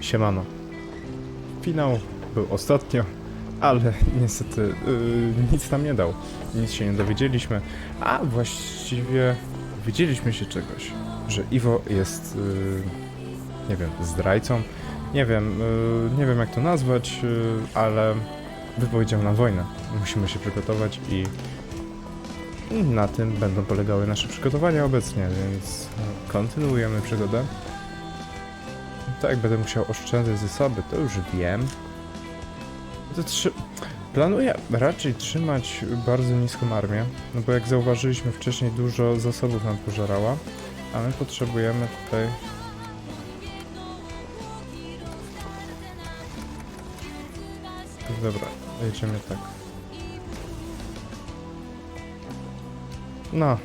Siemano. Finał był ostatnio, ale niestety yy, nic nam nie dał. Nic się nie dowiedzieliśmy, a właściwie dowiedzieliśmy się czegoś, że Iwo jest, yy, nie wiem, zdrajcą. Nie wiem, yy, nie wiem jak to nazwać, yy, ale wypowiedział nam wojnę. Musimy się przygotować i na tym będą polegały nasze przygotowania obecnie, więc kontynuujemy przygodę. Tak, będę musiał oszczędzać zasoby, to już wiem. To trzy... Planuję raczej trzymać bardzo niską armię, no bo jak zauważyliśmy wcześniej, dużo zasobów nam pożerała, a my potrzebujemy tutaj... Dobra, jedziemy tak. No,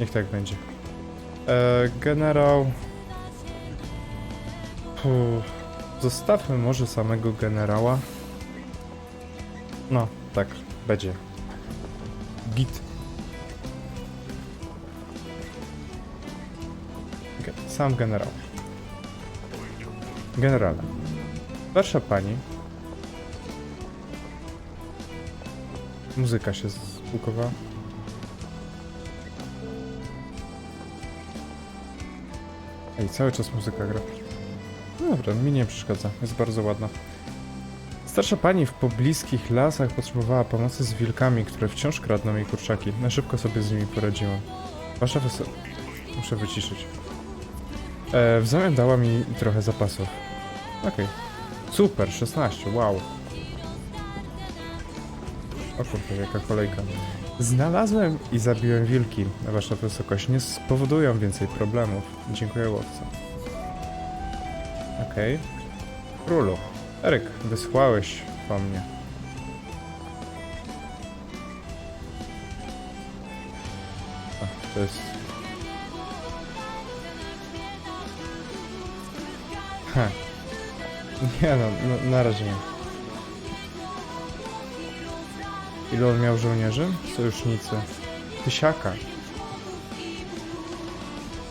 niech tak będzie. E, generał... Zostawmy może samego generała. No, tak, będzie. Git. Sam generał. Generale. Starsza pani. Muzyka się zbukowała. Ej, cały czas muzyka gra. No dobra, mi nie przeszkadza, jest bardzo ładna. Starsza pani w pobliskich lasach potrzebowała pomocy z wilkami, które wciąż kradną jej kurczaki. Na szybko sobie z nimi poradziłam. Wasza wysoko... Muszę wyciszyć. E, w zamian dała mi trochę zapasów. Okej. Super, 16, wow. O kurde, jaka kolejka. Znalazłem i zabiłem wilki. Wasza wysokość nie spowodują więcej problemów. Dziękuję łowca. Okej. Królu. Eryk, wysłałeś po mnie. A, to jest... Ha. Nie no, no na razie nie. Ilu on miał żołnierzy? Sojusznicy. Tysiaka.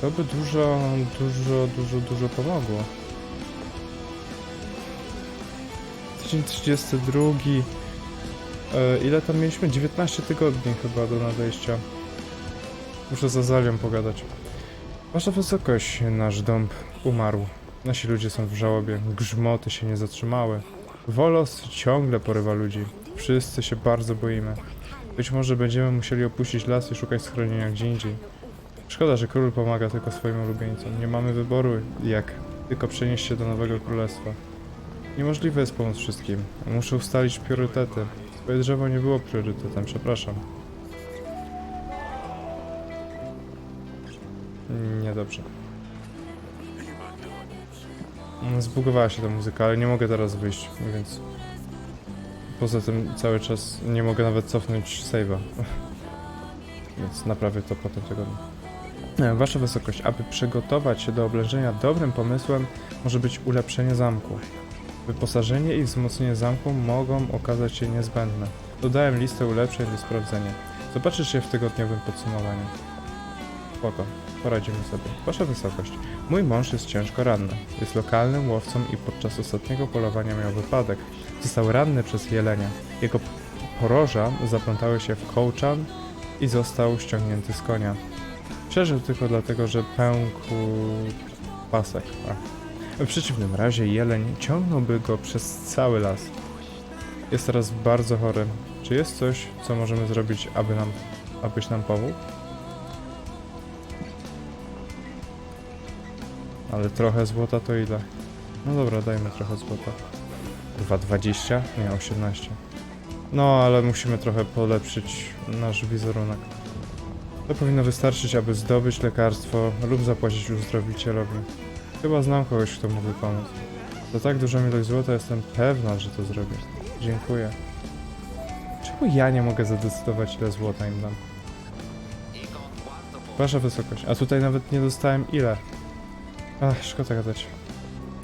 To by dużo, dużo, dużo, dużo pomogło. Tydzień 32. E, ile tam mieliśmy? 19 tygodni chyba do nadejścia. Muszę z Azalią pogadać. Wasza wysokość, nasz dąb umarł. Nasi ludzie są w żałobie. Grzmoty się nie zatrzymały. Wolos ciągle porywa ludzi. Wszyscy się bardzo boimy. Być może będziemy musieli opuścić las i szukać schronienia gdzie indziej. Szkoda, że król pomaga tylko swoim ulubieńcom. Nie mamy wyboru, jak tylko przenieść się do nowego królestwa. Niemożliwe jest pomóc wszystkim. Muszę ustalić priorytety. Swoje drzewo nie było priorytetem, przepraszam. Niedobrze. Zbugowała się ta muzyka, ale nie mogę teraz wyjść, więc... Poza tym cały czas nie mogę nawet cofnąć save'a. Więc naprawię to potem tygodniu. E, Wasza wysokość, aby przygotować się do oblężenia dobrym pomysłem może być ulepszenie zamku. Wyposażenie i wzmocnienie zamku mogą okazać się niezbędne. Dodałem listę ulepszeń do sprawdzenia. Zobaczysz je w tygodniowym podsumowaniu. Spoko, poradzimy sobie. Wasza wysokość, mój mąż jest ciężko ranny. Jest lokalnym łowcą i podczas ostatniego polowania miał wypadek. Został ranny przez jelenia. Jego poroża zaplątały się w kołczan i został ściągnięty z konia. Przeżył tylko dlatego, że pękł pasek. Ach. W przeciwnym razie jeleń ciągnąłby go przez cały las. Jest teraz bardzo chory. Czy jest coś, co możemy zrobić, aby nam, abyś nam pomógł? Ale trochę złota to ile? No dobra, dajmy trochę złota. 2,20? Nie, 18. No, ale musimy trochę polepszyć nasz wizerunek. To powinno wystarczyć, aby zdobyć lekarstwo lub zapłacić uzdrowicielowi. Chyba znam kogoś, kto mógłby pomóc. Za tak dużą ilość złota jestem pewna, że to zrobię. Dziękuję. Czemu ja nie mogę zadecydować, ile złota im dam? Wasza wysokość. A tutaj nawet nie dostałem ile. Ach, szkoda gadać.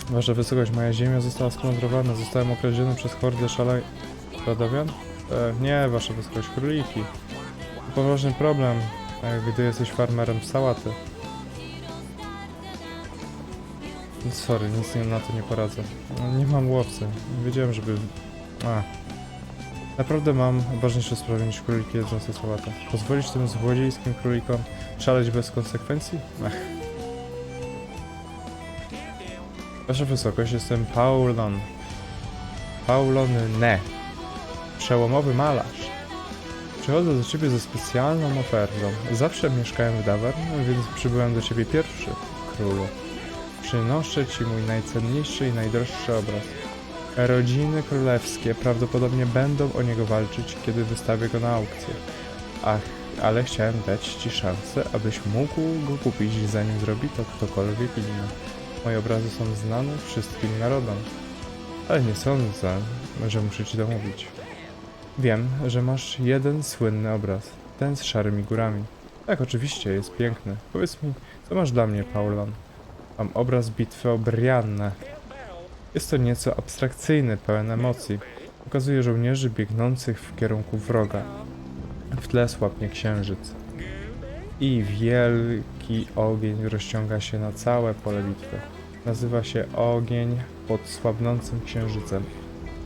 Wasza wysokość, moja ziemia została splądrowana. Zostałem okradziony przez hordę szalej... Radowian? E, nie, wasza wysokość, króliki. To poważny problem, e, gdy jesteś farmerem sałaty. Sorry, nic nie- na to nie poradzę. No, nie mam łowcy. Nie wiedziałem, żeby... A. Naprawdę mam ważniejsze sprawy niż króliki jedzące sałatę. Pozwolić tym złodziejskim królikom szaleć bez konsekwencji? Ech. Wasza wysokość, jestem Paulon. Paulon Ne. Przełomowy malarz. Przychodzę do ciebie ze specjalną ofertą. Zawsze mieszkałem w Davern, więc przybyłem do ciebie pierwszy, królu. Przynoszę ci mój najcenniejszy i najdroższy obraz. Rodziny królewskie prawdopodobnie będą o niego walczyć, kiedy wystawię go na aukcję. Ach, ale chciałem dać ci szansę, abyś mógł go kupić, zanim zrobi to ktokolwiek inny. Moje obrazy są znane wszystkim narodom. Ale nie sądzę, że muszę ci to mówić. Wiem, że masz jeden słynny obraz. Ten z szarymi górami. Tak, oczywiście, jest piękny. Powiedz mi, co masz dla mnie, Paulan? Mam obraz bitwy o Briannę. Jest to nieco abstrakcyjny, pełen emocji. Pokazuje żołnierzy biegnących w kierunku wroga. W tle słabnie księżyc. I wielki ogień rozciąga się na całe pole bitwy. Nazywa się ogień pod słabnącym księżycem.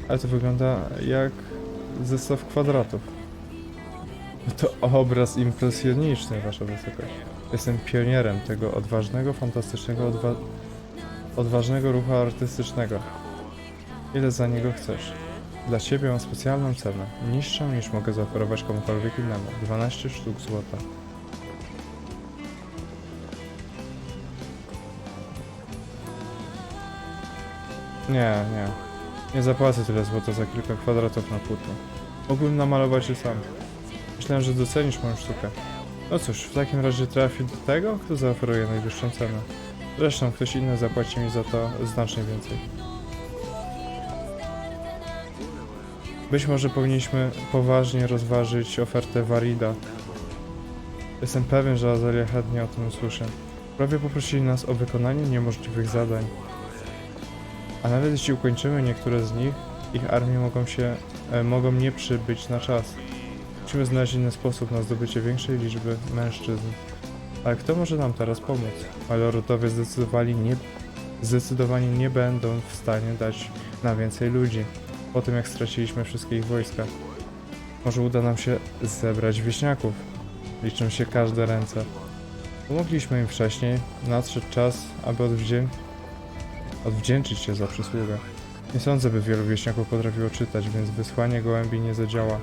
Ale to wygląda jak zestaw kwadratów. To obraz impresjoniczny, wasza wysokość. Jestem pionierem tego odważnego, fantastycznego, odwa odważnego ruchu artystycznego. Ile za niego chcesz? Dla ciebie mam specjalną cenę, niższą niż mogę zaoferować komukolwiek innemu. 12 sztuk złota. Nie, nie. Nie zapłacę tyle złota za kilka kwadratów na płótno. Mógłbym namalować je sam. Myślałem, że docenisz moją sztukę. No cóż, w takim razie trafi do tego, kto zaoferuje najwyższą cenę. Zresztą ktoś inny zapłaci mi za to znacznie więcej. Być może powinniśmy poważnie rozważyć ofertę Warida. Jestem pewien, że Azalia chętnie o tym usłyszy. Prawie poprosili nas o wykonanie niemożliwych zadań. A nawet jeśli ukończymy niektóre z nich, ich armie mogą się, e, mogą nie przybyć na czas. Musimy znaleźć inny sposób na zdobycie większej liczby mężczyzn. Ale kto może nam teraz pomóc? Malorotowie zdecydowali nie, zdecydowanie nie będą w stanie dać na więcej ludzi, po tym jak straciliśmy wszystkie ich wojska. Może uda nam się zebrać wieśniaków. Liczą się każde ręce. Pomogliśmy im wcześniej, nadszedł czas, aby odwdzię... odwdzięczyć się za przysługę. Nie sądzę, by wielu wieśniaków potrafiło czytać, więc wysłanie gołębi nie zadziała.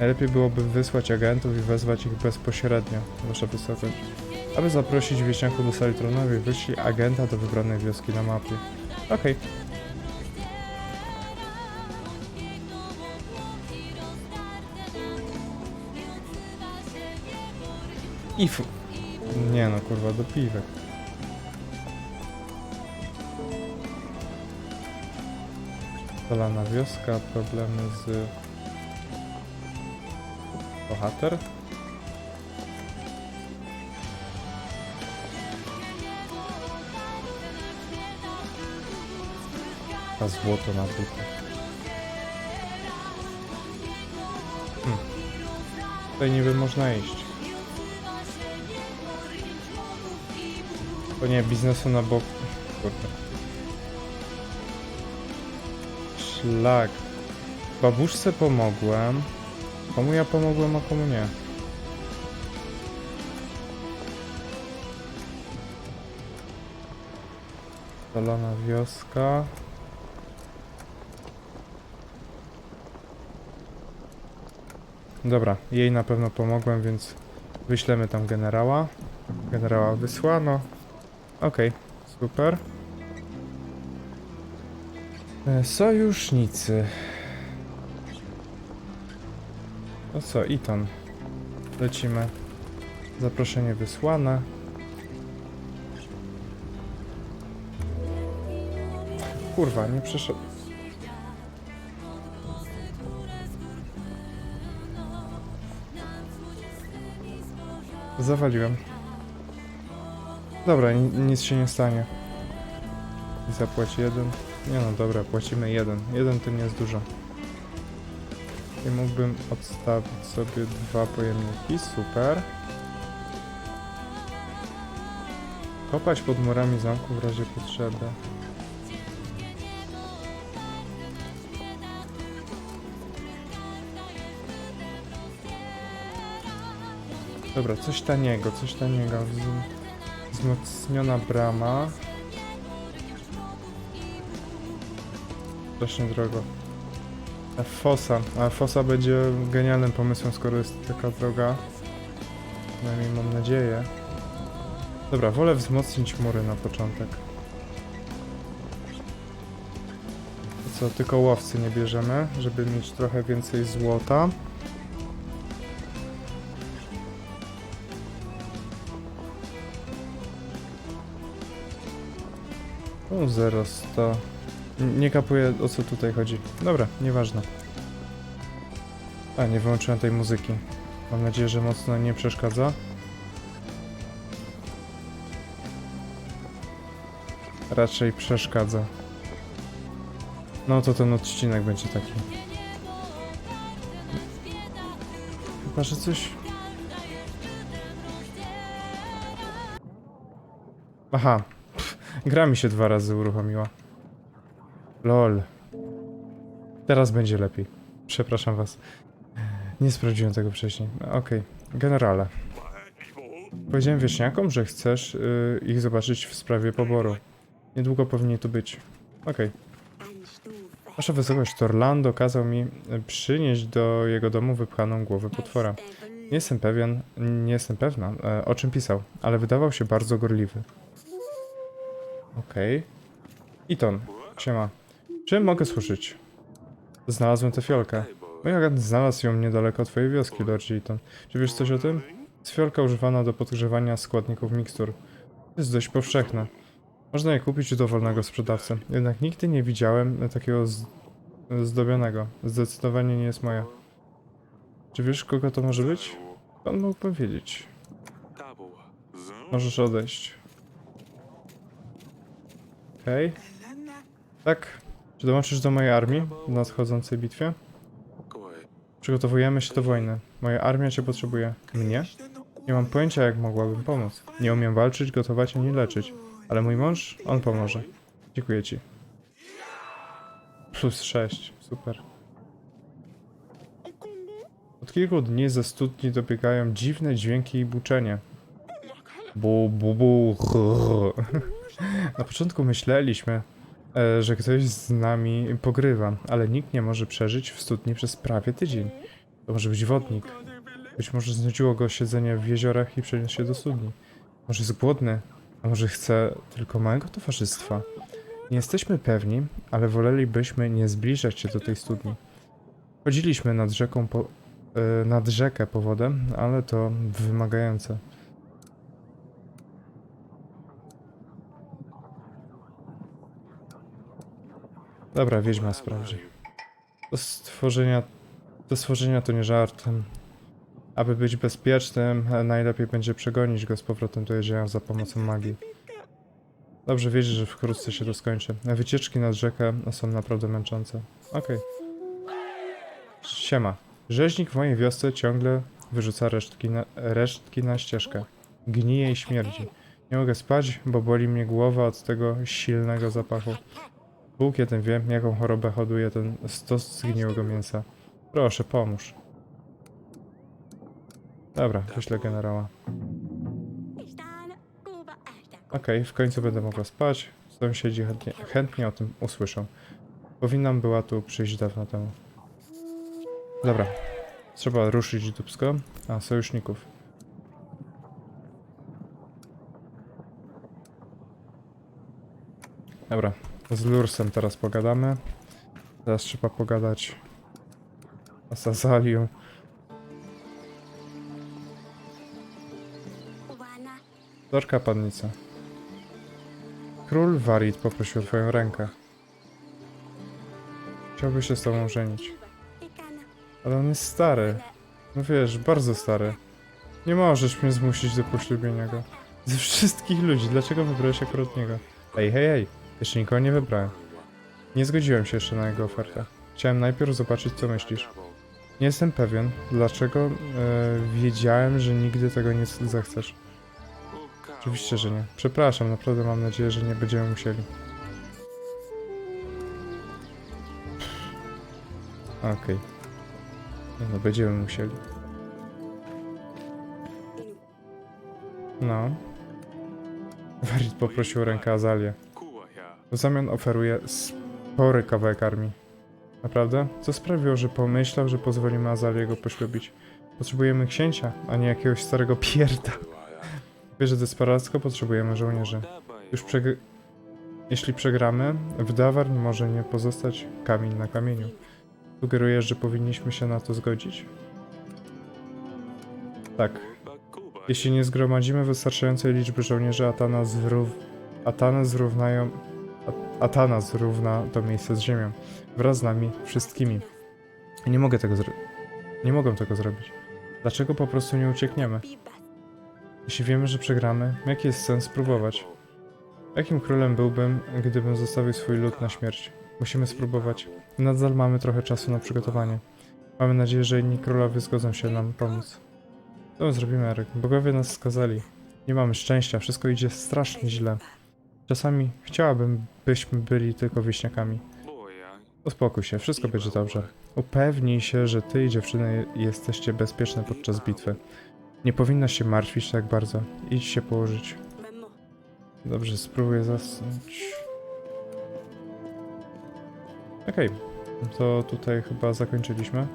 Najlepiej byłoby wysłać agentów i wezwać ich bezpośrednio, Wasza Wysokość. Aby zaprosić wieśniaków do sali tronowej, wyślij agenta do wybranej wioski na mapie. Okej. If... Nie no, kurwa, do piwek. Zalana wioska, problemy z... Bohater? A złoto na buty. Hmm. Tutaj niby można iść. To nie, biznesu na bok... Kurde. Szlak. Babuszce pomogłem. Komu ja pomogłem, a komu nie? Zalana wioska. Dobra, jej na pewno pomogłem, więc wyślemy tam generała. Generała wysłano. Okej, super. E, Sojusznicy. No co, Iton. Lecimy. Zaproszenie wysłane. Kurwa, nie przeszedł. Zawaliłem. Dobra, ni- nic się nie stanie. I zapłać jeden. Nie no, dobra, płacimy jeden. Jeden to nie jest dużo. I mógłbym odstawić sobie dwa pojemniki, super. Kopać pod murami zamku w razie potrzeby. Dobra, coś taniego, coś taniego. Wz- Wzmocniona brama. Strasznie drogo. Fosa. A fosa będzie genialnym pomysłem, skoro jest taka droga. Przynajmniej mam nadzieję. Dobra, wolę wzmocnić mury na początek. To co, tylko łowcy nie bierzemy, żeby mieć trochę więcej złota. O, 0, 100. Nie kapuję o co tutaj chodzi. Dobra, nieważne. A, nie wyłączyłem tej muzyki. Mam nadzieję, że mocno nie przeszkadza. Raczej przeszkadza. No to ten odcinek będzie taki. Chyba, że coś... Aha. Pff, gra mi się dwa razy uruchomiła. LOL. Teraz będzie lepiej. Przepraszam was. Nie sprawdziłem tego wcześniej. Okej. Generale. Powiedziałem wieśniakom, że chcesz y, ich zobaczyć w sprawie poboru. Niedługo powinni tu być. Okej. Wasza wysokość Torlando kazał mi y, przynieść do jego domu wypchaną głowę potwora. Nie jestem pewien, nie jestem pewna, e, o czym pisał, ale wydawał się bardzo gorliwy. Okej. Iton, siema. Czym mogę służyć? Znalazłem tę fiolkę. Mój agent znalazł ją niedaleko twojej wioski, Lord Eaton. Czy wiesz coś o tym? Jest fiolka używana do podgrzewania składników mikstur. Jest dość powszechna. Można je kupić u dowolnego sprzedawcy. Jednak nigdy nie widziałem takiego zdobionego. Zdecydowanie nie jest moja. Czy wiesz, kogo to może być? Pan mógł powiedzieć. Możesz odejść. Okej. Tak. Czy dołączysz do mojej armii w nadchodzącej bitwie? Przygotowujemy się do wojny. Moja armia cię potrzebuje. Mnie? Nie mam pojęcia, jak mogłabym pomóc. Nie umiem walczyć, gotować ani leczyć. Ale mój mąż, on pomoże. Dziękuję ci. Plus 6. Super. Od kilku dni ze studni dobiegają dziwne dźwięki i buczenie. Bu, bu, bu. Na początku myśleliśmy, że ktoś z nami pogrywa, ale nikt nie może przeżyć w studni przez prawie tydzień. To może być wodnik. Być może znudziło go siedzenie w jeziorach i przeniósł się do studni. Może jest głodny, a może chce tylko małego towarzystwa. Nie jesteśmy pewni, ale wolelibyśmy nie zbliżać się do tej studni. Chodziliśmy nad rzeką po, e, nad rzekę po wodę, ale to wymagające. Dobra, wiedźma sprawdzi. To stworzenia, te stworzenia to nie żart. Aby być bezpiecznym, najlepiej będzie przegonić go z powrotem do jeziora za pomocą magii. Dobrze wiedzieć, że wkrótce się to skończy. Wycieczki nad rzekę są naprawdę męczące. Okej. Siema. Rzeźnik w mojej wiosce ciągle wyrzuca resztki na, resztki na ścieżkę. Gnije i śmierdzi. Nie mogę spać, bo boli mnie głowa od tego silnego zapachu. Bóg jeden wie, jaką chorobę hoduje ten stos zgniłego mięsa. Proszę, pomóż. Dobra, wyślę generała. Okej, w końcu będę mogła spać. Sąsiedzi chętnie, chętnie o tym usłyszą. Powinnam była tu przyjść dawno temu. Dobra. Trzeba ruszyć dubsko. A, sojuszników. Dobra, z Lursem teraz pogadamy. Teraz trzeba pogadać z Azalią. Dorka pannica. Król Warit poprosił o twoją rękę. Chciałby się z tobą żenić. Ale on jest stary. No wiesz, bardzo stary. Nie możesz mnie zmusić do poślubienia go. Ze wszystkich ludzi, dlaczego wybrałeś akurat niego? Ej, hej, hej. Jeszcze nikogo nie wybrałem. Nie zgodziłem się jeszcze na jego ofertę. Chciałem najpierw zobaczyć, co myślisz. Nie jestem pewien, dlaczego e, wiedziałem, że nigdy tego nie zechcesz. Oczywiście, że nie. Przepraszam, naprawdę mam nadzieję, że nie będziemy musieli. Okej. Nie No, będziemy musieli. No. Warit poprosił rękę Azalię. W zamian oferuje spory kawałek armii. Naprawdę? Co sprawiło, że pomyślał, że pozwolimy Azalię go poślubić? Potrzebujemy księcia, a nie jakiegoś starego pierda. Wie, że desperacko potrzebujemy żołnierzy. Już. Jeśli przegramy, w Dawar może nie pozostać kamień na kamieniu. Sugerujesz, że powinniśmy się na to zgodzić? Tak. Jeśli nie zgromadzimy wystarczającej liczby żołnierzy, Atana, zrów... Zrównają... Atana zrówna to miejsce z ziemią. Wraz z nami wszystkimi. Nie mogę tego zrobić. Nie mogę tego zrobić. Dlaczego po prostu nie uciekniemy? Jeśli wiemy, że przegramy, jaki jest sens spróbować? Jakim królem byłbym, gdybym zostawił swój lud na śmierć? Musimy spróbować. Nadal mamy trochę czasu na przygotowanie. Mamy nadzieję, że inni królowie zgodzą się nam pomóc. Co zrobimy, Eryk? Bogowie nas skazali. Nie mamy szczęścia, wszystko idzie strasznie źle. Czasami chciałabym, byśmy byli tylko wieśniakami. Uspokój się, wszystko będzie dobrze. Upewnij się, że ty i dziewczyny jesteście bezpieczne podczas bitwy. Nie powinnaś się martwić tak bardzo. Idź się położyć. Dobrze, spróbuję zasnąć. Okej, to tutaj chyba zakończyliśmy.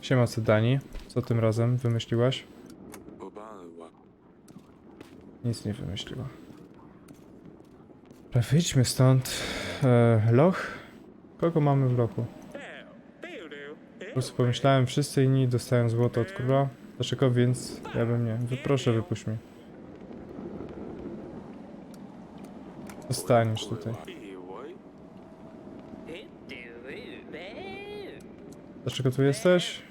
Siema Cydani, co tym razem wymyśliłaś? Nic nie wymyśliła. Dobra, Wyjdźmy stąd. E, loch? Kogo mamy w lochu? Po prostu pomyślałem, wszyscy inni dostają złoto od króla. Dlaczego więc ja bym nie? Proszę, wypuść mnie. Zostaniesz tutaj. Dlaczego tu jesteś?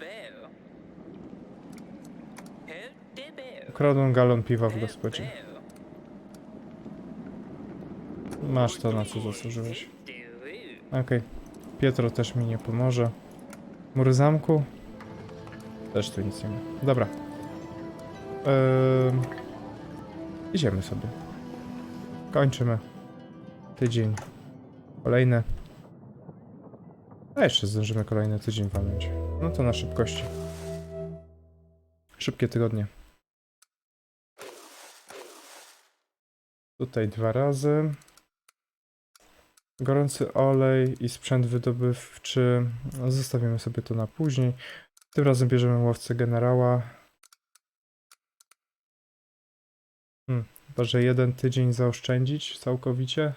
Ukradłem galon piwa w gospodzie. Masz to, na co zasłużyłeś. Okej. Pietro też mi nie pomoże. Mury zamku? Też tu nic nie ma. Dobra. Ehm, idziemy sobie. Kończymy. Tydzień. Kolejny. A jeszcze zdążymy kolejny tydzień walnąć. No to na szybkości. Szybkie tygodnie. Tutaj dwa razy. Gorący olej i sprzęt wydobywczy. No, Zostawimy sobie to na później. Tym razem bierzemy łowcę generała. Hmm, chyba, że jeden tydzień zaoszczędzić całkowicie.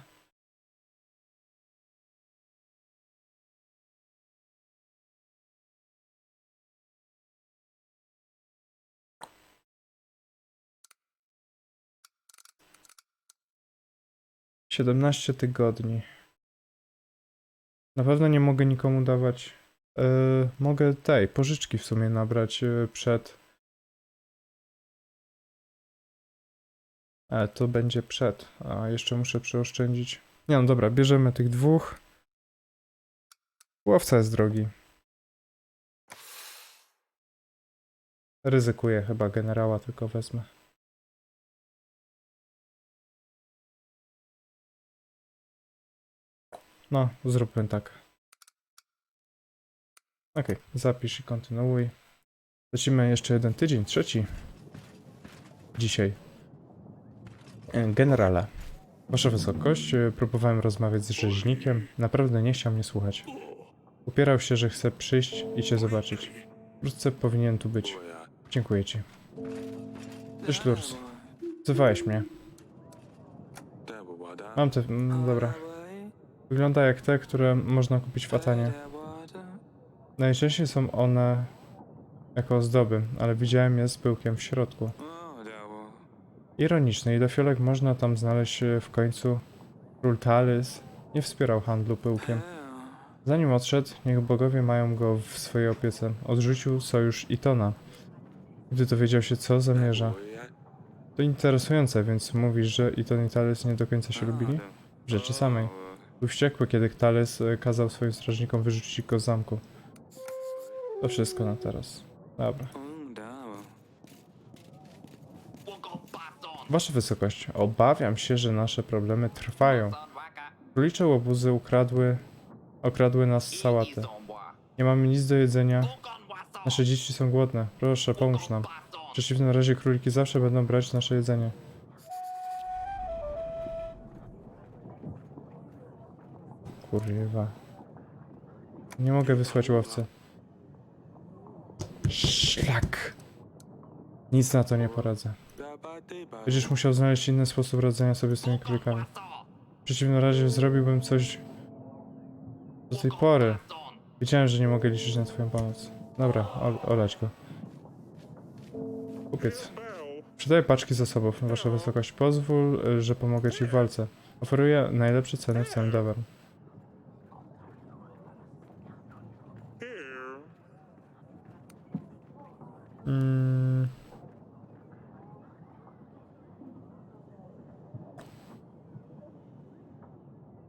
Siedemnaście tygodni. Na pewno nie mogę nikomu dawać. Yy, mogę tej pożyczki w sumie nabrać yy, przed. E, to będzie przed. A jeszcze muszę przeoszczędzić. Nie no dobra, bierzemy tych dwóch. Łowca jest drogi. Ryzykuję chyba generała, tylko wezmę. No, zróbmy tak. Okej, zapisz i kontynuuj. Lecimy jeszcze jeden tydzień, trzeci. Dzisiaj. E, Generale, Wasza Wysokość, e, próbowałem rozmawiać z rzeźnikiem. Naprawdę nie chciał mnie słuchać. Upierał się, że chce przyjść i Cię zobaczyć. Wkrótce powinien tu być. Dziękuję Ci. Cześć, Lurs. Wzywałeś mnie. Mam te... Dobra. Wygląda jak te, które można kupić w Atanie. Najczęściej są one jako ozdoby, ale widziałem je z pyłkiem w środku. Ironiczne do fiolek można tam znaleźć e, w końcu król Talys nie wspierał handlu pyłkiem. Zanim odszedł, niech bogowie mają go w swojej opiece. Odrzucił sojusz Itona. Gdy dowiedział się, co zamierza. To interesujące, więc mówisz, że Iton i Talys nie do końca się lubili? W rzeczy samej. Był wściekły, kiedy Talys e, kazał swoim strażnikom wyrzucić go z zamku. To wszystko na teraz. Dobra. Wasza wysokość, obawiam się, że nasze problemy trwają. Królicze łobuzy ukradły, okradły nas z sałaty. Nie mamy nic do jedzenia. Nasze dzieci są głodne. Proszę, pomóż nam. W przeciwnym razie króliki zawsze będą brać nasze jedzenie. Kurwa. Nie mogę wysłać łowcy. Szlak. Nic na to nie poradzę. Będziesz musiał znaleźć inny sposób radzenia sobie z tymi królikami. W przeciwnym razie zrobiłbym coś do tej pory. Wiedziałem, że nie mogę liczyć na twoją pomoc. Dobra, ol olać go. Kupiec. Przydaję paczki zasobów, wasza wysokość. Pozwól, y, że pomogę ci w walce. Oferuję najlepsze ceny w całym Davern. Mm.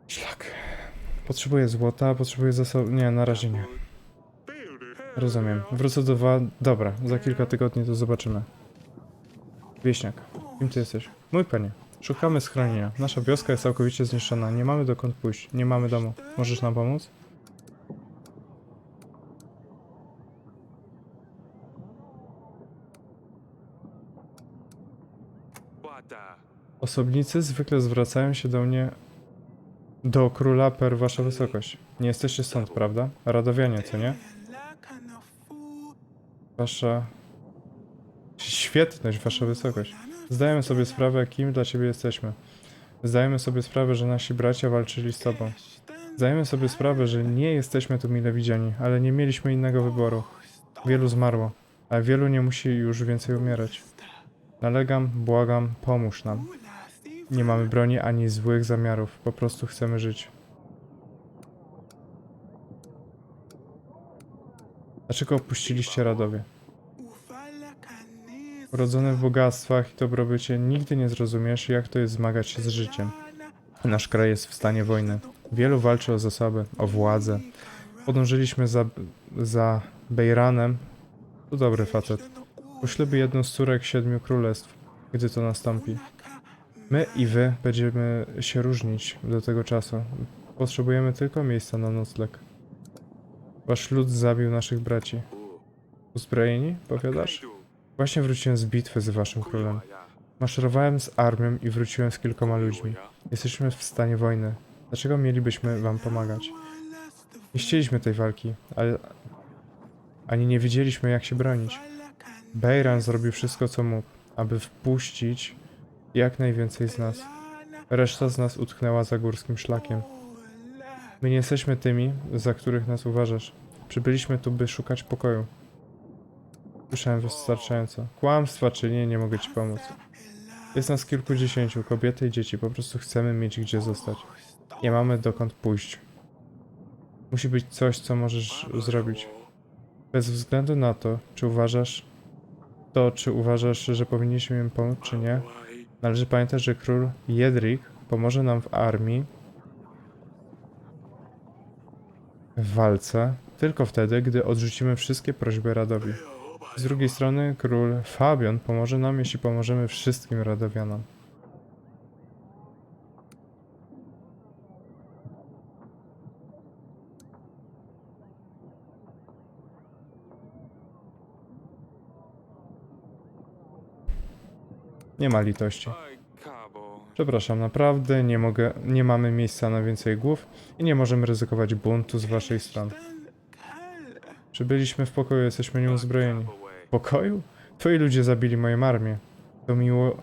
Szlak. Potrzebuję złota, potrzebuję zasobu. Nie, na razie nie. Rozumiem. Wrócę do wa... Dobra, za kilka tygodni to zobaczymy. Wieśniak, kim ty jesteś? Mój panie. Szukamy schronienia. Nasza wioska jest całkowicie zniszczona. Nie mamy dokąd pójść. Nie mamy domu. Możesz nam pomóc? Osobnicy zwykle zwracają się do mnie do króla per wasza wysokość. Nie jesteście stąd, prawda? Radowianie, co nie? Wasza... Świetność, wasza wysokość. Zdajemy sobie sprawę, kim dla ciebie jesteśmy. Zdajemy sobie sprawę, że nasi bracia walczyli z tobą. Zdajemy sobie sprawę, że nie jesteśmy tu mile widziani, ale nie mieliśmy innego wyboru. Wielu zmarło, a wielu nie musi już więcej umierać. Nalegam, błagam, pomóż nam. Nie mamy broni ani złych zamiarów, po prostu chcemy żyć. Dlaczego opuściliście Radowie? Urodzony w bogactwach i dobrobycie, nigdy nie zrozumiesz, jak to jest zmagać się z życiem. Nasz kraj jest w stanie wojny. Wielu walczy o zasoby, o władzę. Podążyliśmy za, za Bejranem. To dobry facet. Poślubi jedną z córek siedmiu królestw, gdy to nastąpi. My i wy będziemy się różnić do tego czasu. Potrzebujemy tylko miejsca na nocleg. Wasz lud zabił naszych braci. Uzbrojeni, powiadasz? Właśnie wróciłem z bitwy z waszym królem. Maszerowałem z armią i wróciłem z kilkoma ludźmi. Jesteśmy w stanie wojny. Dlaczego mielibyśmy wam pomagać? Nie chcieliśmy tej walki, ale ani nie wiedzieliśmy jak się bronić. Bejran zrobił wszystko co mógł, aby wpuścić jak najwięcej z nas. Reszta z nas utknęła za górskim szlakiem. My nie jesteśmy tymi, za których nas uważasz. Przybyliśmy tu, by szukać pokoju. Słyszałem wystarczająco. Kłamstwa czy nie, nie mogę ci pomóc. Jest nas kilkudziesięciu, kobiety i dzieci. Po prostu chcemy mieć gdzie zostać. Nie mamy dokąd pójść. Musi być coś, co możesz zrobić. Bez względu na to, czy uważasz to, czy uważasz, że powinniśmy im pomóc, czy nie, należy pamiętać, że król Jedrik pomoże nam w armii w walce tylko wtedy, gdy odrzucimy wszystkie prośby Radowi. Z drugiej strony król Fabian pomoże nam, jeśli pomożemy wszystkim Radowianom. Nie ma litości. Przepraszam, naprawdę nie mogę, nie mamy miejsca na więcej głów i nie możemy ryzykować buntu z waszej strony. Przybyliśmy w pokoju, jesteśmy nieuzbrojeni. W pokoju? Twoi ludzie zabili moją armię. To miło...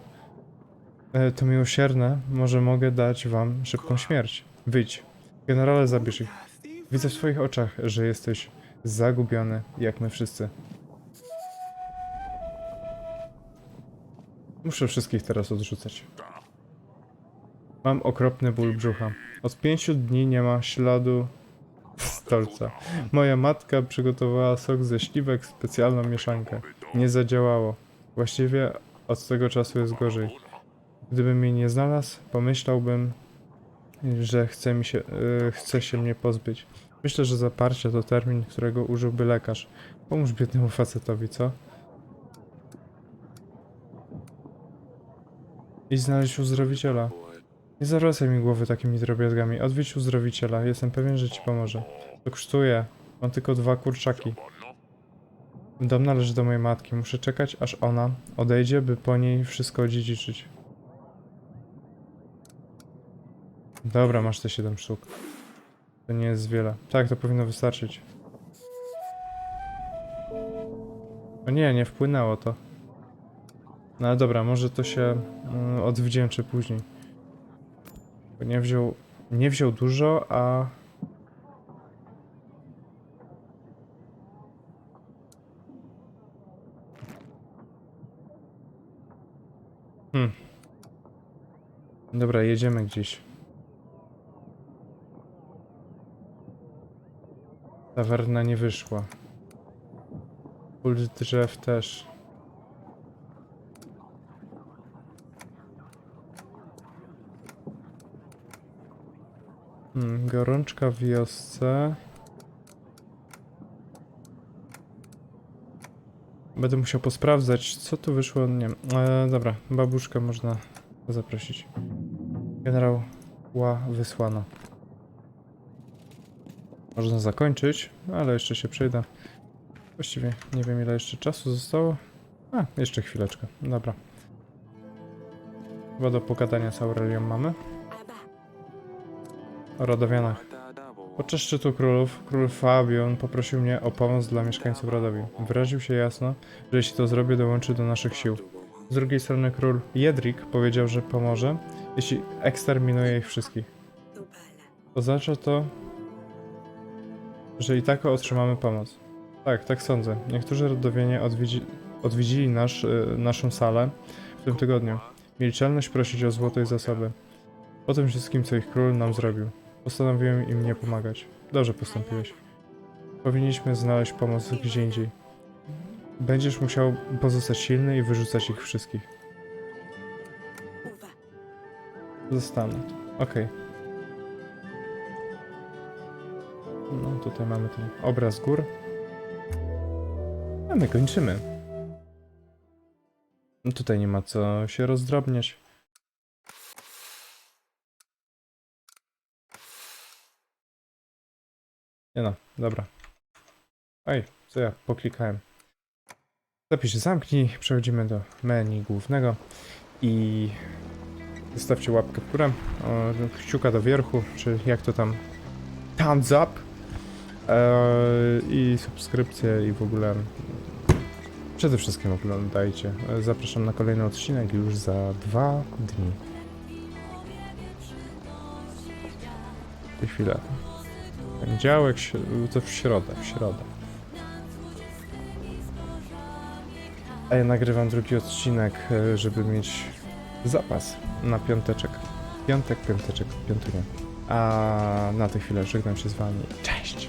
E, to miłosierne, może mogę dać wam szybką śmierć. Wyjdź. Generale, zabierz ich. Widzę w twoich oczach, że jesteś zagubiony, jak my wszyscy. Muszę wszystkich teraz odrzucać. Mam okropny ból brzucha. Od pięciu dni nie ma śladu stolca. Moja matka przygotowała sok ze śliwek, specjalną mieszankę. Nie zadziałało. Właściwie od tego czasu jest gorzej. Gdybym mnie nie znalazł, pomyślałbym, że chce, mi się, yy, chce się mnie pozbyć. Myślę, że zaparcie to termin, którego użyłby lekarz. Pomóż biednemu facetowi, co? I znaleźć uzdrowiciela. Nie zawracaj mi głowy takimi drobiazgami. Odwiedź uzdrowiciela. Jestem pewien, że ci pomoże. To kosztuje. Mam tylko dwa kurczaki. Dom należy do mojej matki. Muszę czekać, aż ona odejdzie, by po niej wszystko odziedziczyć. Dobra, masz te 7 sztuk. To nie jest wiele. Tak, to powinno wystarczyć. O nie, nie wpłynęło to. No ale dobra, może to się mm, odwdzięczy później. Bo nie wziął, nie wziął dużo, a... Hmm. Dobra, jedziemy gdzieś. Tawerna nie wyszła. Kult drzew też. Hmm, gorączka w wiosce. Będę musiał posprawdzać, co tu wyszło. Nie wiem. E, dobra, babuszkę można zaprosić. Generał Ła wysłano. Można zakończyć, ale jeszcze się przyda. Właściwie nie wiem ile jeszcze czasu zostało. A, jeszcze chwileczkę. Dobra. Chyba do pogadania z Aurelią mamy. O Radowianach. Podczas szczytu królów, król Fabion poprosił mnie o pomoc dla mieszkańców Radowi. Wyraził się jasno, że jeśli to zrobię, dołączy do naszych sił. Z drugiej strony król Jedrik powiedział, że pomoże, jeśli eksterminuje ich wszystkich. Oznacza to, że i tak otrzymamy pomoc. Tak, tak sądzę. Niektórzy Radowianie odwiedzi, odwiedzili nasz, y, naszą salę w tym tygodniu. Mieli prosić o złoto i zasoby. Po tym wszystkim, co ich król nam zrobił. Postanowiłem im nie pomagać. Dobrze postąpiłeś. Powinniśmy znaleźć pomoc gdzie indziej. Będziesz musiał pozostać silny i wyrzucać ich wszystkich. Zostanę. Okej. No, tutaj mamy ten obraz gór. A my kończymy. No tutaj nie ma co się rozdrobniać. Nie no, dobra. Oj, co ja poklikałem. Zapisz zamknij, przechodzimy do menu głównego i zostawcie łapkę w górę, o, kciuka do wierchu, czy jak to tam, thumbs up eee, i subskrypcję i w ogóle przede wszystkim oglądajcie. Zapraszam na kolejny odcinek już za dwa dni. Za chwilę. Poniedziałek, to w środę, w środę. A ja nagrywam drugi odcinek, e, żeby mieć zapas na piąteczek. Piątek, piąteczek, piątunia. A na tę chwilę żegnam się z wami. Cześć!